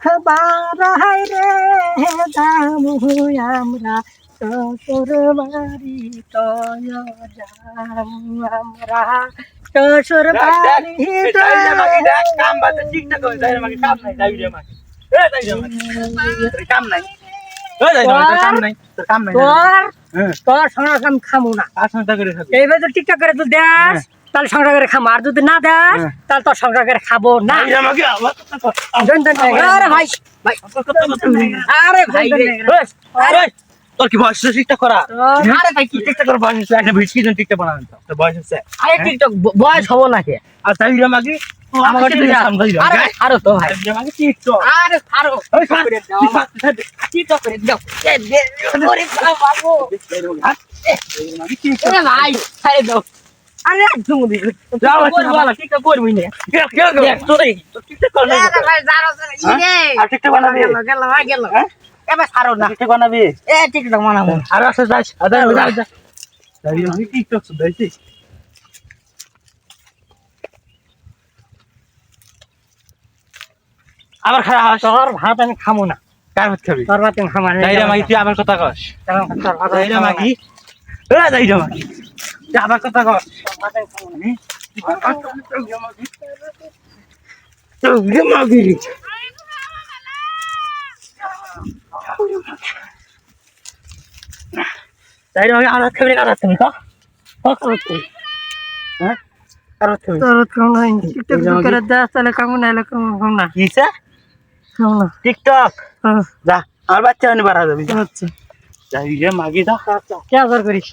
বারাই রে দামু আমরা শ্বশুর বাড়ি তয় যাম আমরা শ্বশুর বাড়ি কাম বাদে ঠিক না করে যাই আমাকে কাম নাই যাই রে আমাকে এ যাই রে আমাকে কাম নাই এ যাই রে কাম নাই তোর কাম নাই তোর তোর সঙ্গে আমি খামু না। কাজ চিন্তা করে থাকো এইবার তো টিকটক করে তুই দেস তাহলে সংসার করে খামো। আর যদি না দেস। তাহলে তোর সংসার করে খাব না। যাই রে আমাকে আবার কথা কর। জন জন আরে ভাই ভাই। আরে ভাই। আরে তোর কি বয়স টিকটক করা আরে ভাই কি? টিকটক করার বয়স একটা ভিডিও টিকটক বানাবেন তোর বয়স হচ্ছে আরে টিকটক বয়স হব নাকি আর তাই রে আরে আরও তো ভাই। আরে আরও টিকটক করে দাও। এ বে করে দাও বাবু আরে ভাই আরে দাও। আরে তুমি যাও, বল বল করবি না। টিকটক কর না। আরে ভাই জানো জানো ইরে আর টিকটক বানাবি। গেল গেল ভাই গেল এবার ছাড়ো না টিকটক বানাবি এ টিকটক বানাবো আর আসে যাস আদা যা যা যাবি আমি টিকটক শুধাইছি আবার খারাপ তোর ভাত আমি খামো না। কার ভাত খাবি? তোর ভাত আমি খামো না যাইরা মাগি তুই আবার কথা কস। যাইরা। মাগি। এ যাইরা মাগি। তুই আবার কথা কস। তোর ভাত আমি খামো না। যাইরা মাগি। আর ভাত খাবি না, আর খাবি তো ও করত তুই হ্যাঁ? আর খাবি? তোর খামো না টিকটক করে দাস তাহলে খামো না এলে খামো খামো না কিসে টিকটক। হ্যাঁ। যা আমার বাচ্চা বাড়া যাবি। যা আচ্ছা। যাই রে মাগি যা। কে আদর করিস?